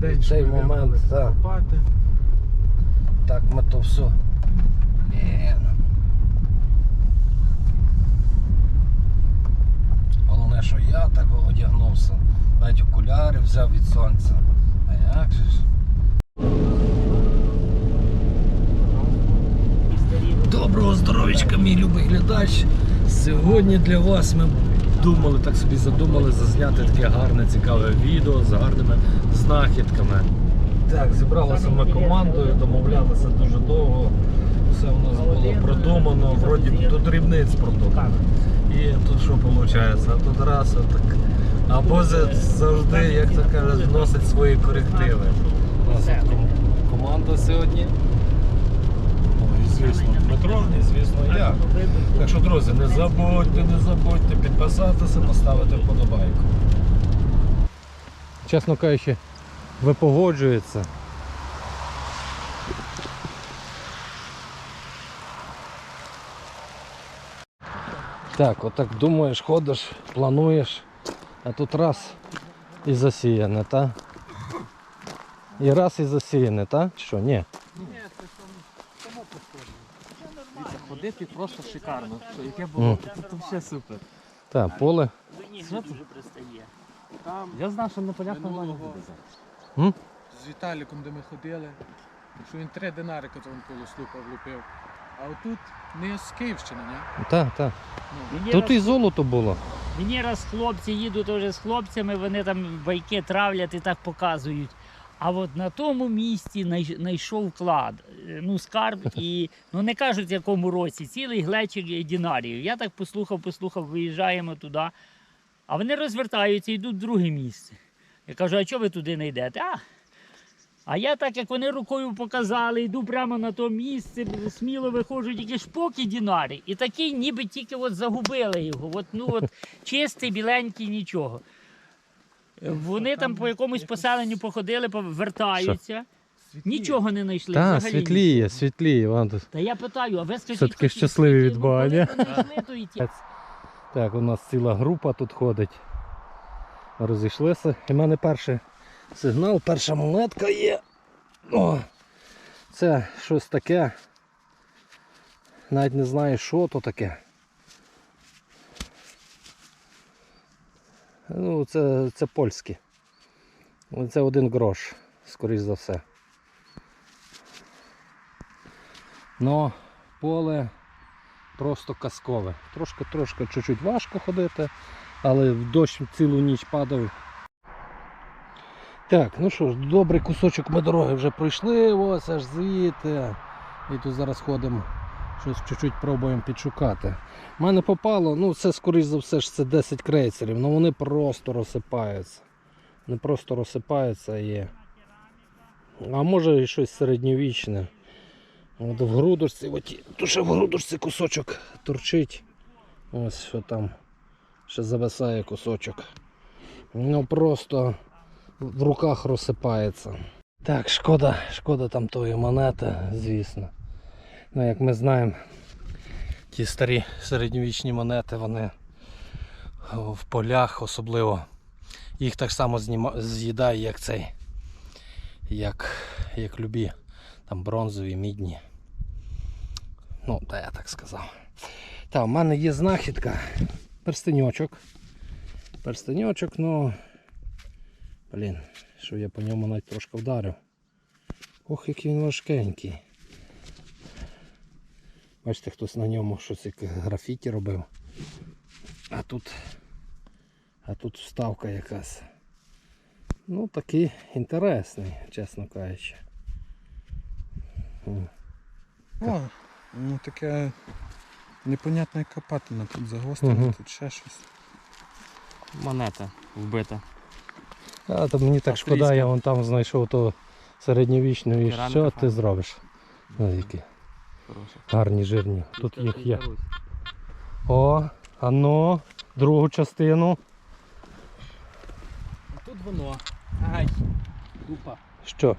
день, В цей що ми момент, вибрали так. копати. Так ми то все. Блін. Головне, що я так одягнувся. Навіть окуляри взяв від сонця. А як же ж? Доброго здоров'ячка, мій любий глядач. Сьогодні для вас ми думали, так собі задумали зазняти таке гарне, цікаве відео з гарними знахідками. Так, зібралися ми командою, домовлялися дуже довго. Все у нас було продумано, вроді до дрібниць продумано. І тут що виходить? А тут раз так. А Бозя завжди, як то кажуть, вносить свої корективи. У нас команда сьогодні. Звісно, Дмитро, і звісно, я. Так що, друзі, не забудьте, не забудьте підписатися, поставити вподобайку. Чесно кажучи, випогоджується. Так, отак думаєш, ходиш, плануєш, а тут раз і засіяне, та? І раз і засіяне, та? Що, ні? Ходити просто шикарно. Що, яке було? Це, це все супер. Та, поле. Що дуже пристає. Я знав, що на полях нормально буде зараз. М? З Віталіком, де ми ходили, що він три динарика там коло слупа влупив. А отут не з Київщини, ні? Та, та. Мені, Тут раз, і золото було. мені раз хлопці їдуть вже з хлопцями, вони там байки травлять і так показують. А от на тому місці знайшов клад, е, ну скарб і ну не кажуть в якому році, цілий глечик дінарів. Я так послухав, послухав, виїжджаємо туди. А вони розвертаються і йдуть в друге місце. Я кажу, а чого ви туди не йдете? А, а я так, як вони рукою показали, йду прямо на то місце, сміло виходжу, тільки шпоки дінарі. І такий, ніби тільки от загубили його. От, ну, от, чистий, біленький, нічого. Вони там по якомусь поселенню походили, повертаються, нічого не знайшли. Та, взагалі світліє, світліє. Вон тут. Та я питаю, а ви скажіть, Все-таки щасливі знайшли, то і ті- Так, у нас ціла група тут ходить. Розійшлися. І в мене перший сигнал, перша монетка є. О, це щось таке. Навіть не знаю, що то таке. Ну, це, це польське. Ну, Це один грош, скоріш за все. Но поле просто казкове. Трошки, трошки, чуть-чуть важко ходити, але в дощ цілу ніч падав. Так, ну що ж, добрий кусочок ми дороги вже пройшли, ось аж звідти. І тут зараз ходимо, щось чуть-чуть пробуємо підшукати. У мене попало, ну це скоріш за все ж це 10 крейсерів, але вони просто розсипаються. Не просто розсипаються і. А може і щось середньовічне. От в грудочці, от, ще в грудочці кусочок торчить. Ось що там ще зависає кусочок. Ну просто в руках розсипається. Так, шкода, шкода там тої монети, звісно. Ну, як ми знаємо, ті старі середньовічні монети, вони в полях особливо. Їх так само з'їдає, як цей. Як, як любі там бронзові, мідні. Ну, та я так сказав. Так, у мене є знахідка. Перстеньочок. Перстеньочок, ну. Блін, що я по ньому навіть трошки вдарив. Ох, який він важкенький. Бачите, хтось на ньому щось як графіті робив. А тут. А тут вставка якась. Ну, такий інтересний, чесно кажучи. О, ну таке непонятна яка патина тут загострена, Мгм. тут ще щось. Монета вбита. А, то мені так шкода, я вон там знайшов то середньовічну і Кераміка що ти зробиш? Ну, які Хороша. гарні жирні. Тут їх є. О, а ну, другу частину. Тут воно. Ай, купа. Що?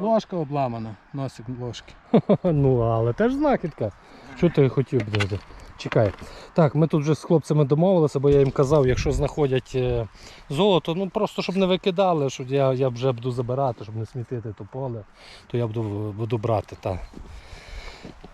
Ложка обламана, носик ложки. ну, але теж знахідка. Що ти хотів буде? Чекай. Так, ми тут вже з хлопцями домовилися, бо я їм казав, якщо знаходять е, золото, ну просто щоб не викидали, що я, я вже буду забирати, щоб не смітити то поле, то я буду, буду брати. Та.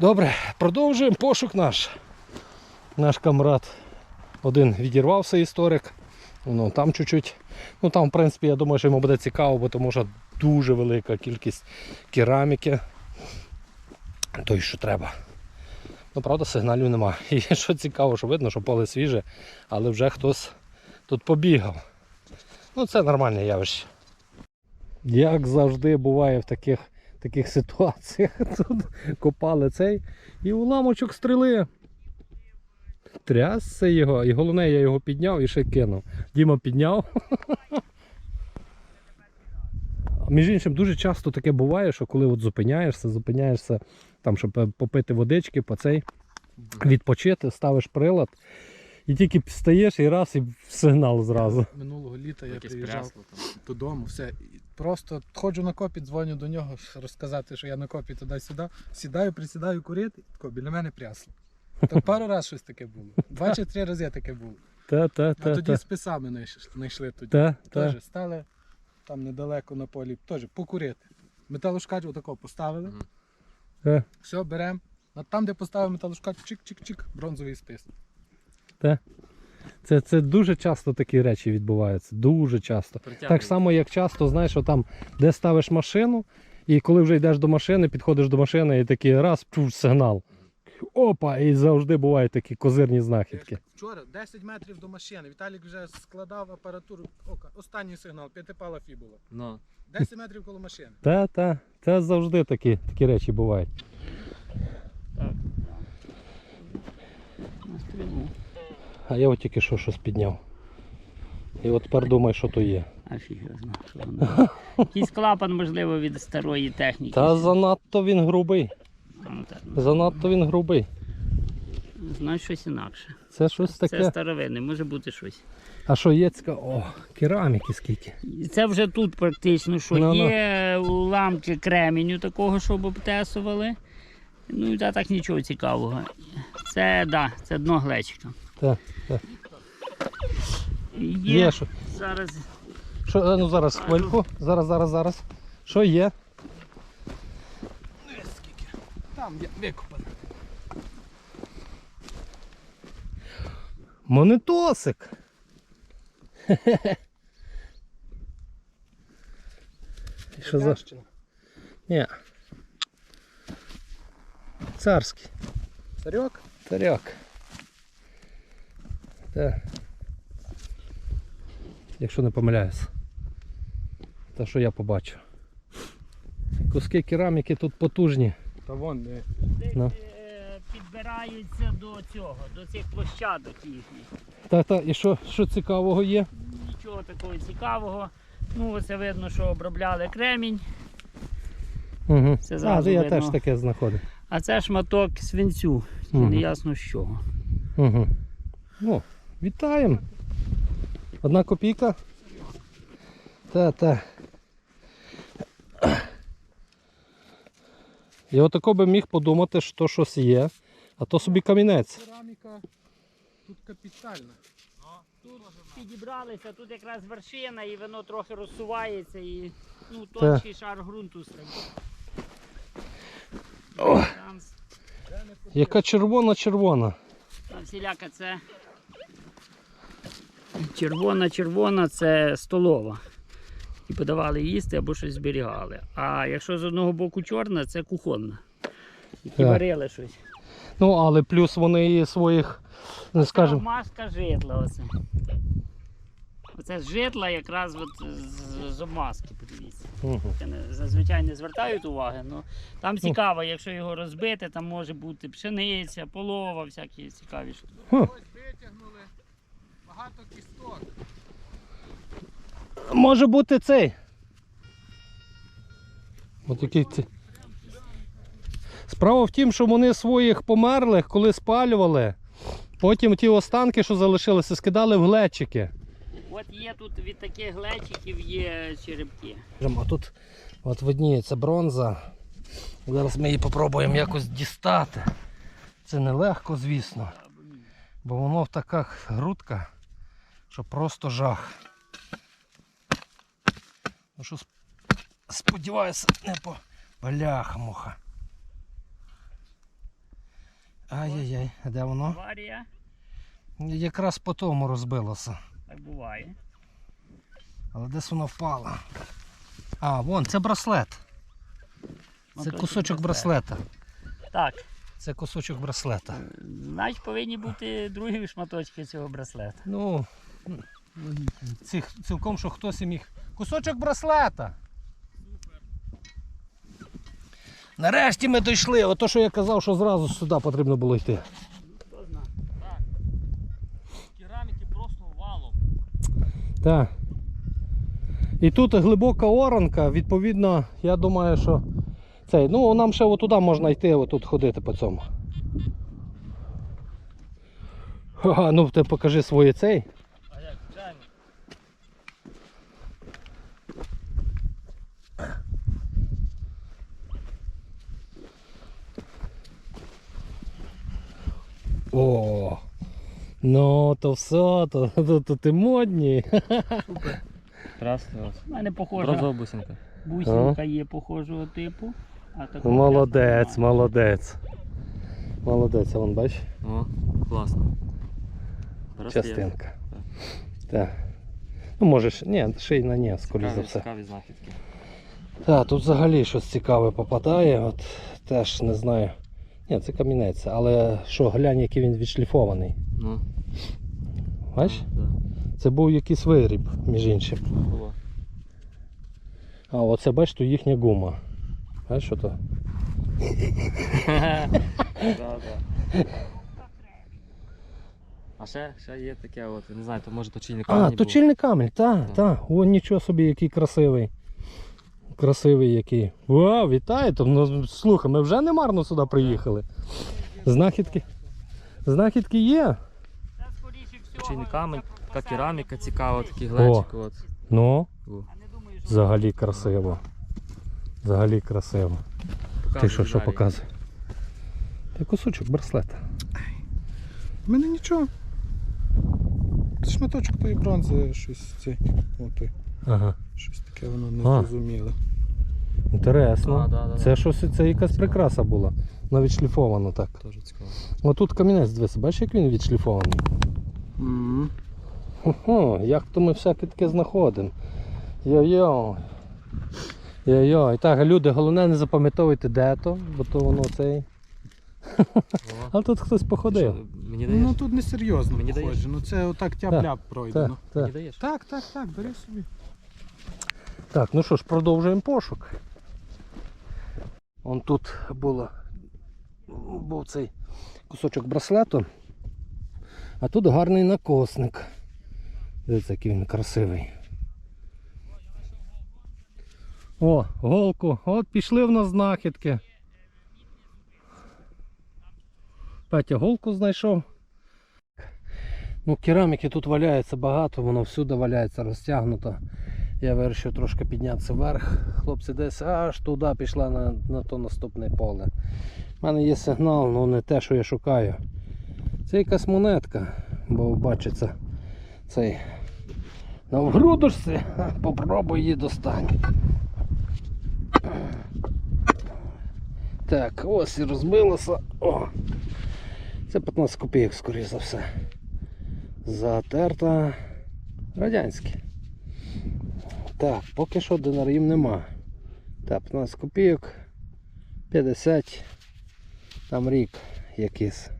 Добре, продовжуємо пошук наш. Наш камрад один відірвався історик. Ну, там чуть-чуть. Ну там, в принципі, я думаю, що йому буде цікаво, бо тому що дуже велика кількість кераміки. Той, що треба. Ну, правда, сигналів нема. І що цікаво, що видно, що поле свіже, але вже хтось тут побігав. Ну, це нормальне явище. Як завжди буває в таких, таких ситуаціях. Тут копали цей і уламочок стріли. Трясся його. І головне, я його підняв і ще кинув. Діма підняв. Між іншим, дуже часто таке буває, що коли от зупиняєшся, зупиняєшся там, щоб попити водички, по цей, відпочити, ставиш прилад, і тільки встаєш і раз, і сигнал зразу. Минулого літа я Якесь приїжджав прясло там. додому, все. І просто ходжу на копі, дзвоню до нього, розказати, що я на копі туди-сюди. Сідаю, присідаю курити, і тако, біля мене прясло. То пару разів щось таке було. Два чи три рази таке було. Та, та, А та, тоді та, списами знайш- знайшли тоді. та, та. Теж стали там недалеко на полі, теж покурити. Металошкач отако поставили. Мгм. Е. Все, беремо. А там, де поставив металошкач, чик-чик-чик, бронзовий спис. Це, це дуже часто такі речі відбуваються. Дуже часто. Так само, як часто, знаєш, там, де ставиш машину, і коли вже йдеш до машини, підходиш до машини і такий раз пф, сигнал. Опа! І завжди бувають такі козирні знахідки. Вчора 10 метрів до машини. Віталік вже складав апаратуру. Ока, останній сигнал, п'ятипала фібула. Ну, 10 метрів коло машини. Та, та, це завжди такі, такі речі бувають. Так. А я от тільки що щось підняв. І от тепер думаю, що то є. А фіг що воно. Якийсь клапан, можливо, від старої техніки. Та занадто він грубий. Ну, так, ну, Занадто він грубий. Знаєш щось інакше. Це щось Це таке. старовинне, може бути щось. А що є цікаво? О, кераміки скільки. Це вже тут практично, що Ну, ну. є уламки кременю такого, щоб обтесували. Ну і та так нічого цікавого. Це, да, це дно глечика. Так, так. Є, Є що. зараз Що, ну зараз хвильку. Зараз, зараз, зараз. Що є? Там є викопано. Монетосик. І Що за? Ні. Царський. Царьок? Таряк. Так. Якщо не помиляюсь. Та що я побачу. Куски кераміки тут потужні. Та вон де. десь Ну. е, підбираються до цього, до цих площадок їхніх. Та, та, і що, що цікавого є? Нічого такого цікавого. Ну, оце видно, що обробляли кремінь, Угу. Це а, я видно. теж таке знаходив. а це шматок свинцю. Мгм. Не ясно з чого. Угу. Ну, вітаємо. Одна копійка. Та, та. Я отако би міг подумати, що щось є, а то собі камінець. Кераміка тут капітальна. Тут підібралися, тут якраз вершина і воно трохи розсувається і ну, Та. шар ґрунту стає. О. Там Яка червона-червона. там всіляка це. Червона-червона це столова. І подавали їсти або щось зберігали. А якщо з одного боку чорна, це кухонна. Які Так. варили щось. Ну, але плюс вони і своїх, не Це скажемо. обмазка житла оце. Оце з житла якраз от з, з обмазки, подивіться. Угу. Я не- зазвичай не звертають уваги, але там цікаво, якщо його розбити, там може бути пшениця, полова, всякі цікаві штуки. Ось витягнули багато кісток. Може бути цей. От який це. Справа в тім, що вони своїх померлих, коли спалювали, потім ті останки, що залишилися, скидали в глечики. От є тут від таких глечиків є черепки. А тут от видніється бронза. Зараз ми її спробуємо якось дістати. Це нелегко, звісно. Бо воно в така грудка, що просто жах. Ну що, сподіваюся, не по бляха муха. Ай-яй-яй, а де воно? Аварія, Якраз по тому розбилося. так буває. Але десь воно впало. А, вон, це браслет. Це Моточок кусочок браслет. браслета. Так, Це кусочок браслета. значить повинні бути другі шматочки цього браслета. Ну, цих, цілком, що хтось і міг. Кусочок браслета. Нарешті ми дійшли. Ото, що я казав, що зразу сюди потрібно було йти. Кераміки просто валом. Так. І тут глибока оранка, відповідно, я думаю, що цей. Ну, нам ще отуди можна йти, отут ходити по цьому. Ага, ну ти покажи своє цей. А як, звичайно. О! Ну, то все, то, то, то ти модні. Красний ось. У мене похожа Бронзова бусинка. бусинка є похожого типу. А такого Молодець, молодець. Молодець, а вон бач, О, класно. Браслет. частинка. Так. Ну можеш, ні, шийна ні, скоріш за Цікаві, все. цікаві знахідки. Так, тут взагалі щось цікаве попадає, от теж не знаю. Ні, це камінець, але що, глянь, який він відшліфований. Ну, Бач? Це був якийсь виріб, між іншим. А оце бач, то їхня гума. Бачиш, що то? А ще, ще є таке, от, не знаю, то може точильник А, точильний камінь, так, Так. О, нічого собі, який красивий. Красивий який. Вау, вітаю! То, ну, слухай, ми вже не марно сюди приїхали. Знахідки. Знахідки є. Скоріше камінь, така кераміка цікава, такий глечик. От. Ну, не взагалі красиво. Взагалі красиво. Ти що, що далі. показує? Та кусочок браслета. У мене нічого. Це шматочок тої бронзи, щось це. О, Ага. щось таке воно А. незрозуміле. Інтересно. А, да, да, це да. щось, це якась прикраса була. Навіть шліфовано так. Дуже цікаво. Отут камінець дивися, бачиш, як він відшліфований? Хо, як то ми всяке таке знаходимо. Йо-йо. Йо-йо. І так, люди, головне не запам'ятовуйте де то, бо то воно цей. О, А тут хтось походив. Мені даєш? Ну тут не серйозно Мені похоже. даєш? Ну це отак тяп-ляп пройдено. Так, так. Так, так, так, бери собі. так, ну що ж, продовжуємо пошук. Он тут було, був цей кусочок браслету, а тут гарний накосник. Дивіться, який він красивий. О, голку. От пішли в нас знахідки. Петя голку знайшов. Ну, кераміки тут валяється багато, воно всюди валяється розтягнуто. Я вирішив трошки піднятися вверх. Хлопці десь аж туди пішла на, на то наступне поле. У мене є сигнал, але не те, що я шукаю. Це якась монетка, бо бачиться цей на вгрудочці. Попробуй її достань. Так, ось і розбилося. О! Це 15 копійок, скоріш за все. Затерта радянське. Так, поки що динарів нема. Так, 15 копійок. 50. Там рік якийсь.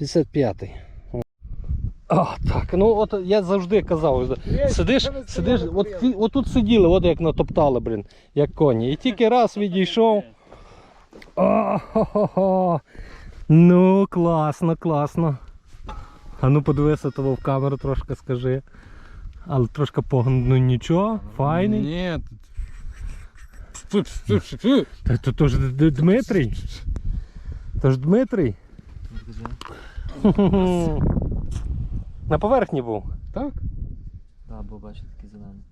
55-й. А, так, ну от я завжди казав, сидиш, сидиш, от, от тут сиділи, от як натоптали, блін, як коні. І тільки раз відійшов. О-хо-хо-хо. Ну, класно, класно. А ну подивися того в камеру трошки скажи. Але трошки погано, ну нічого, файний. Ні. Та то, то ж Дмитрій. То ж Дмитрій. Покажи. На поверхні був. Так? Да, бо бачу такий зелений.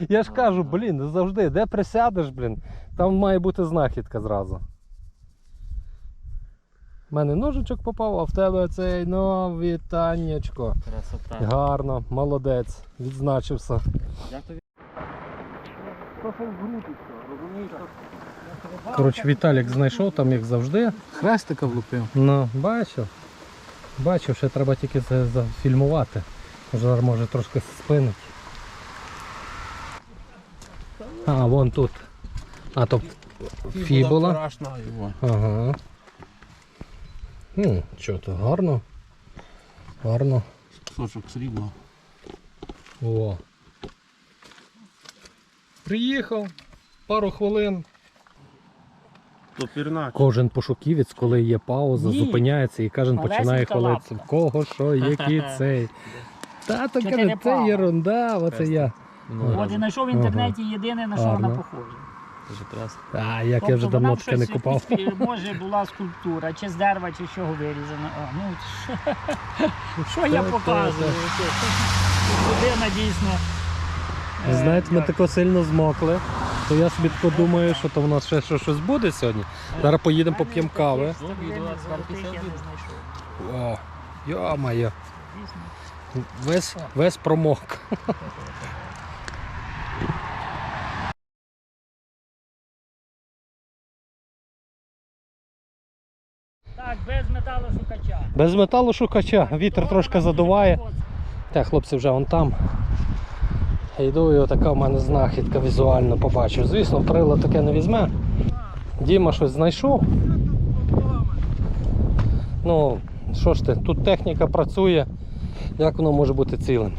Я ж кажу, блін, завжди, де присядеш, блін, там має бути знахідка зразу. У мене ножичок попав, а в тебе цей, ну, вітаннячко. Красота. Гарно, молодець, відзначився. Як тобі? Коротше, Віталік знайшов там, як завжди. Хрестика влупив. Ну, бачив. Бачив, ще треба тільки це зафільмувати. Жар може трошки спинить. А, вон тут. А, то фібула. Ага. Ну, що то, гарно. Гарно. Сочок срібла. О. Приїхав. Пару хвилин. То. Кожен пошуківець, коли є пауза, Ні. зупиняється і кожен Малесенька починає хвалитися. лапка. В кого що, який цей. Та то каже, це пав? єрунда, оце я. Ну, От і знайшов в інтернеті єдине, на що вона Гарно. похожа. Дуже. А, як Тобто я вже давно вона таке не щось купав. е, Може була скульптура, чи з дерева, чи з чого вирізана. А, ну, що я показую? Людина дійсно. е, Знаєте, ми як- тако сильно змокли, то я собі тако думаю, що то в нас ще що- щось буде сьогодні. Зараз поїдемо поп'ємо кави. О, йо-моє, весь, весь промок. Так, без металошукача. Без металошукача, вітер трошки задуває. Та хлопці вже вон там. Йду і отака в мене знахідка візуально побачив. Звісно, прилад таке не візьме. Діма щось знайшов. Ну, що ж ти, тут техніка працює. Як воно може бути цілим?